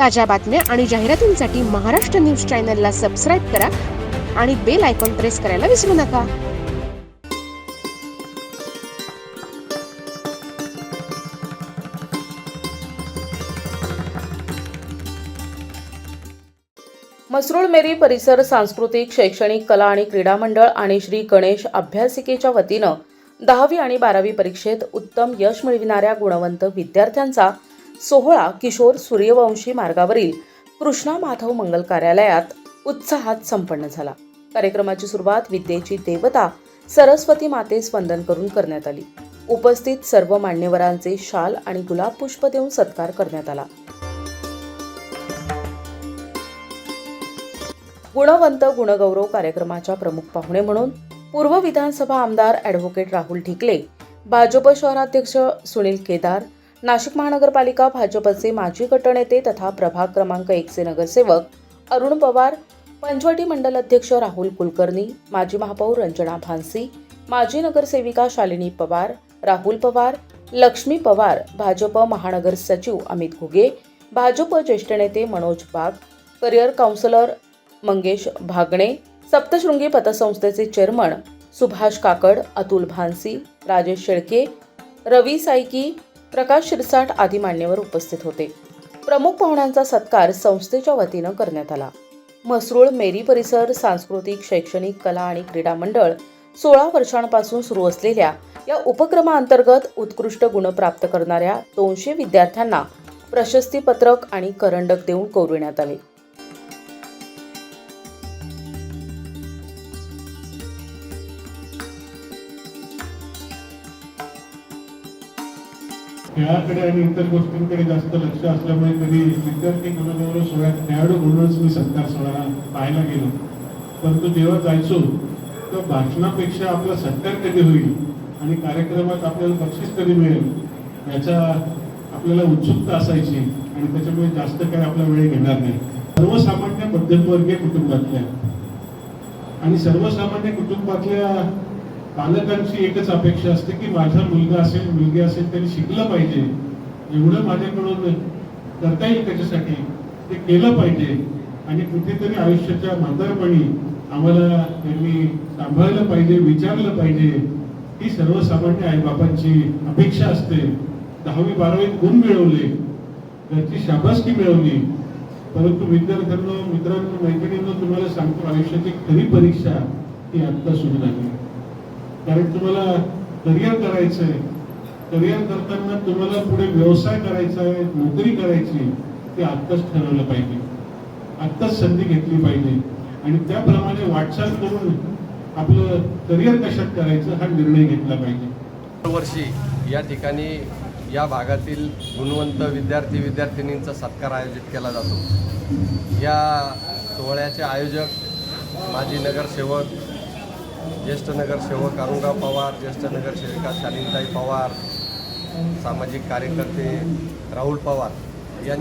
ताज्या बातम्या आणि जाहिरातींसाठी महाराष्ट्र न्यूज चॅनलला सबस्क्राईब करा आणि बेल आयकॉन प्रेस करायला विसरू नका. मसरूळ मेरी परिसर सांस्कृतिक शैक्षणिक कला आणि क्रीडा मंडळ आणि श्री गणेश अभ्यासिकेच्या वतीनं दहावी आणि बारावी परीक्षेत उत्तम यश मिळविणाऱ्या गुणवंत विद्यार्थ्यांचा सोहळा किशोर सूर्यवंशी मार्गावरील कृष्णा माधव मंगल कार्यालयात उत्साहात संपन्न झाला. कार्यक्रमाची सुरुवात विद्येची देवता सरस्वती मातेस वंदन करून करण्यात आली. उपस्थित सर्व मान्यवरांचे शाल आणि गुलाब पुष्प देऊन सत्कार करण्यात आला. गुणवंत गुणगौरव कार्यक्रमाच्या प्रमुख पाहुणे म्हणून पूर्व विधानसभा आमदार ॲडव्होकेट राहुल ढिकले भाजप शहराध्यक्ष सुनील केदार नाशिक महानगरपालिका भाजपचे माजी गटनेते तथा प्रभाग क्रमांक एकचे नगरसेवक अरुण पवार पंचवटी मंडल अध्यक्ष राहुल कुलकर्णी माजी महापौर रंजना भानसी माजी नगरसेविका शालिनी पवार राहुल पवार लक्ष्मी पवार भाजप महानगर सचिव अमित घुगे भाजप ज्येष्ठ नेते मनोज बाग करिअर काउन्सिलर मंगेश भागणे सप्तशृंगी पतसंस्थेचे चेअरमन सुभाष काकड अतुल भानसी राजेश शेळके रवी साईकी प्रकाश शिरसाट आदी मान्यवर उपस्थित होते. प्रमुख पाहुण्यांचा सत्कार संस्थेच्या वतीनं करण्यात आला. म्हसरूळ मेरी परिसर सांस्कृतिक शैक्षणिक कला आणि क्रीडा मंडळ सोळा वर्षांपासून सुरू असलेल्या या उपक्रमाअंतर्गत उत्कृष्ट गुण प्राप्त करणाऱ्या दोनशे विद्यार्थ्यांना प्रशस्तीपत्रक आणि करंडक देऊन गौरविण्यात आले. खेळाकडे आणि इतर गोष्टींकडे जास्त लक्ष असल्यामुळे कधी विद्यार्थी गुणगौरव सोहळ्यात खेळाडू म्हणूनच मी सत्कार सोहळा पाहायला गेलो. परंतु जेव्हा जायचो तर भाषणापेक्षा आपला सत्कार कधी होईल आणि कार्यक्रमात आपल्याला बक्षीस कधी मिळेल याचा आपल्याला उत्सुकता असायची आणि त्याच्यामुळे जास्त काही आपला वेळ घेणार नाही. सर्वसामान्य मध्यमवर्गीय कुटुंबातल्या आणि सर्वसामान्य कुटुंबातल्या पालकांची एकच अपेक्षा असते की माझा मुलगा असेल मुलगी असेल त्यांनी शिकलं पाहिजे. एवढं माझ्याकडून करता येईल त्याच्यासाठी. ते केलं पाहिजे. आणि कुठेतरी आयुष्याच्या म्हातारपणी आम्हाला त्यांनी सांभाळलं पाहिजे विचारलं पाहिजे. ही सर्वसामान्य आईबापांची अपेक्षा असते. दहावी बारावीत गुण मिळवले. घरची शाबासकी मिळवली. परंतु विद्यार्थ्यांना मित्रांनो मैत्रिणींना तुम्हाला सांगतो आयुष्याची खरी परीक्षा ही आत्ता सुरू झाली. कारण तुम्हाला करिअर करायचं आहे करिअर करताना तुम्हाला पुढे व्यवसाय करायचा आहे नोकरी करायची ते आत्ताच ठरवलं पाहिजे. आत्ताच संधी घेतली पाहिजे. आणि त्याप्रमाणे वाटचाल करून आपलं करिअर कशात करायचं हा निर्णय घेतला पाहिजे. दरवर्षी या ठिकाणी या भागातील गुणवंत विद्यार्थी विद्यार्थिनींचा सत्कार आयोजित केला जातो. या सोहळ्याचे आयोजक माजी नगरसेवक ज्येष्ठ नगरसेवक अरुणराव पवार ज्येष्ठ नगरसेविका शालिनताई पवार सामाजिक कार्यकर्ते राहुल पवार यां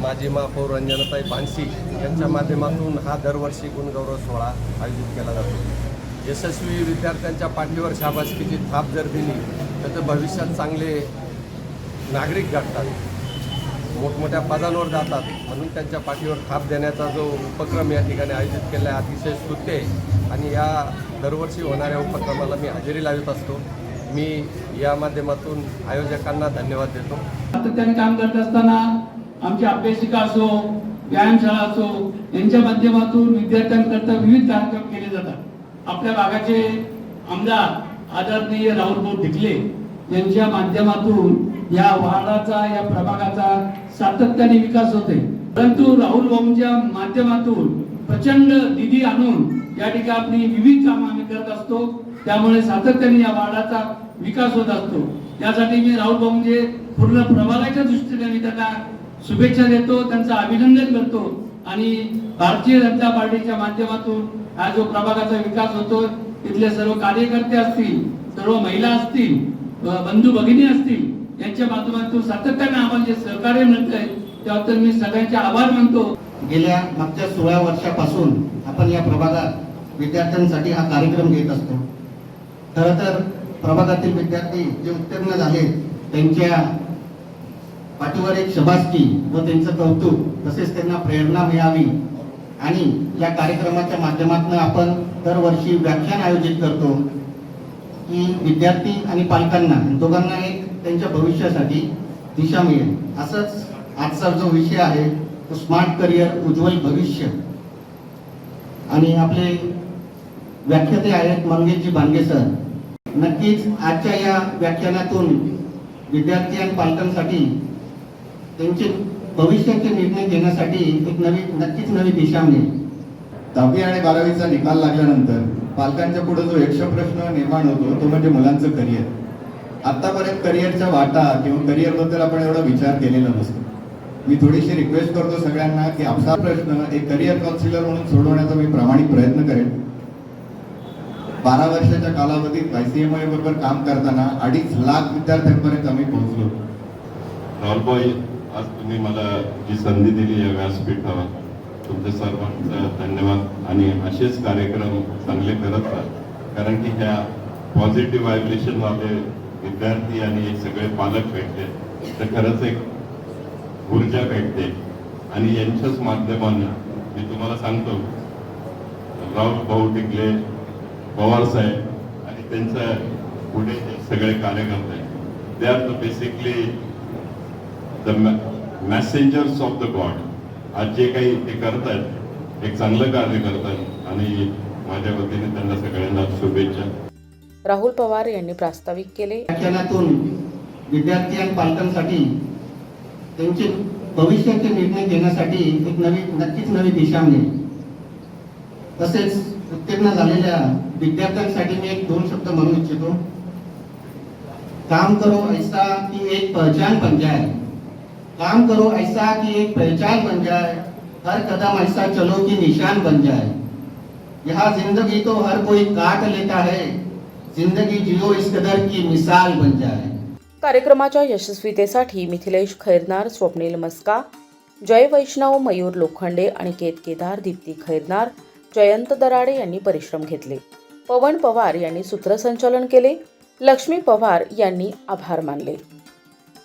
माजी महापौर रंजनताई भानसी यांच्या माध्यमातून हा दरवर्षी गुणगौरव सोहळा आयोजित केला जातो. यशस्वी विद्यार्थ्यांच्या पाठीवर शाबासकीची थाप जर दिली तर भविष्यात चांगले नागरिक घडतात. मोठमोठ्या पदांवर जातात. म्हणून त्यांच्या पाठीवर थाप देण्याचा जो उपक्रम या ठिकाणी आयोजित केला आहे अतिशय स्तुत्य आहे. आणि या दरवर्षी होणाऱ्या उपक्रमाला मी हजेरी लावत असतो. मी या माध्यमातून आयोजकांना धन्यवाद देतो. सातत्याने काम करत असताना आमची अभ्यासिका असो व्यायामशाळा असो यांच्या माध्यमातून विद्यार्थ्यांकरता विविध कार्यक्रम केले जातात. आपल्या भागाचे आमदार आदरणीय राहुल भाऊ ढिकले यांच्या माध्यमातून या वाडाचा या प्रभागाचा सातत्याने विकास होते परंतु राहुल भाऊंच्या माध्यमातून प्रचंड निधी आणून या ठिकाणी विविध कामं आम्ही करत असतो. त्यामुळे सातत्याने या वाडाचा विकास होत असतो. त्यासाठी मी राहुल भाऊंचे पूर्ण प्रभागाच्या दृष्टीने मी त्यांना शुभेच्छा देतो त्यांचं अभिनंदन करतो. आणि भारतीय जनता पार्टीच्या माध्यमातून हा जो प्रभागाचा विकास होतो तिथले सर्व कार्यकर्ते असतील सर्व महिला असतील बंधू भगिनी असतील यांच्या माध्यमातून सातत्याने आम्हाला जे सहकार्य मिळतंय त्याबद्दल मी सगळ्यांचे आभार मानतो. गेल्या मागच्या सोळा वर्षापासून आपण या प्रभागात विद्यार्थ्यांसाठी हा कार्यक्रम घेत असतो. खरं तर प्रभागातील विद्यार्थी जे उत्तीर्ण झाले त्यांच्या पाठीवर एक शबासकी व त्यांचं कौतुक तसेच त्यांना प्रेरणा मिळावी. आणि या कार्यक्रमाच्या माध्यमातून आपण दरवर्षी व्याख्यान आयोजित करतो. की विद्यार्थी आणि पालकांना दोघांना एक त्यांच्या भविष्यासाठी दिशा मिळेल. असंच आजचा जो विषय आहे तो स्मार्ट करिअर उज्ज्वल भविष्य. आणि आपले व्याख्याते आहेत मंगेशजी भांगे सर. नक्कीच आजच्या या व्याख्यानातून विद्यार्थी आणि पालकांसाठी त्यांचे भविष्याचे निर्णय घेण्यासाठी एक नवी नक्कीच नवी दिशा मिळेल. दहावी आणि बारावीचा निकाल लागल्यानंतर पालकांच्या पुढे जो यक्ष प्रश्न निर्माण होतो तो म्हणजे मुलांचं करिअर आतापर्यंत करिअरच्या वाटा किंवा करिअरबद्दल आपण एवढा विचार केलेला नसतो. मी थोडीशी रिक्वेस्ट करतो सगळ्यांना की आपला प्रश्न एक करिअर काउन्सिलर म्हणून सोडवण्याचा मी प्रामाणिक प्रयत्न करेन. बारा वर्षाच्या कालावधीत आयसीएमआय बरोबर काम करताना अडीच लाख विद्यार्थ्यांपर्यंत आम्ही पोहोचलो. राहुलभाई आज तुम्ही मला जी संधी दिली या व्यासपीठावर तुमच्या सर्वांचा धन्यवाद. आणि असेच कार्यक्रम चांगले करत राहा कारण की ह्या पॉझिटिव्ह व्हायब्रेशनवाले विद्यार्थी आणि सगळे पालक भेटले. तर खरंच एक ऊर्जा भेटते. आणि यांच्याच माध्यमाने मी तुम्हाला सांगतो राऊत भाऊ टिकले पवार साहेब आणि त्यांचं पुढे सगळे कार्यकर्ते. They are the basically the messengers of the God आज जे काही ते करतायत एक चांगलं कार्य करतायत आणि माझ्या वतीने त्यांना सगळ्यांना शुभेच्छा. राहुल पवार यांनी प्रास्ताविक केले. व्याख्यानातून विद्यार्थी आणि पालकांसाठी त्यांचे भविष्याचे निर्णय घेण्यासाठी एक नवी नक्कीच नवी दिशा मिळेल. तसेच उत्तीर्ण झालेल्या विद्यार्थ्यांसाठी मी एक दोन शब्द म्हणू इच्छितो. काम करो ऐसा कि एक पहचान बन जाए. काम करो ऐसा कि एक पहचान बन जाए हर कदम ऐसा चलो कि निशान बन जाए। यहाँ जिंदगी तो हर कोई काट लेता है जिंदगी जियो इस कदर की मिसाल बन जाए। कार्यक्रमाच्या यशस्वीतेसाठी मिथिलेश खैरनार स्वप्नील मस्का जय वैष्णव मयूर लोखंडे आणि केत केदार दीप्ती खैरनार जयंत दराडे यांनी परिश्रम घेतले. पवन पवार यांनी सूत्रसंचालन केले. लक्ष्मी पवार यांनी आभार मानले.